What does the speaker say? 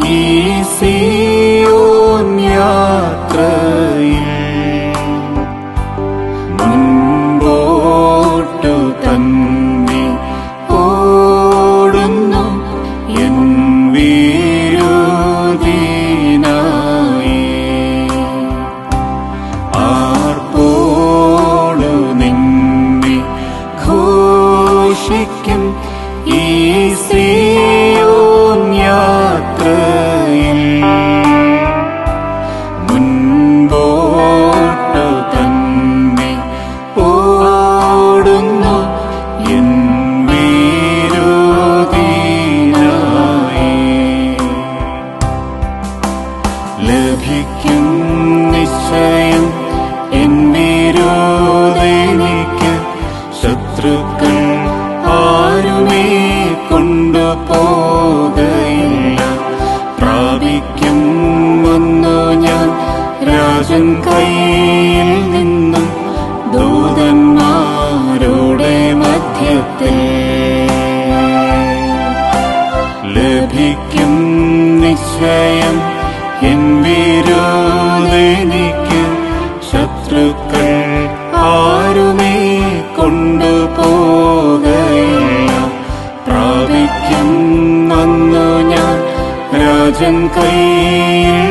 y si ലഭിക്കും നിശ്ചയം N വിരോധനിക്ക് ശത്രുക്കൾ ആരുമേ കൊണ്ടുപോകയില്ല പ്രാപിക്കും വന്നു ഞാൻ രാജൻ കയ്യിൽ നിന്നും ദൂതന്മാരുടെ മധ്യത്തിൽ. ലഭിക്കും നിശ്ചയം എൻ വിരോധനിക്ക് ശത്രുക്കൾ ആരുമേ കൊണ്ടുപോകയില്ല. പ്രാപിക്കും വന്നു ഞാൻ രാജൻ കയ്യിൽ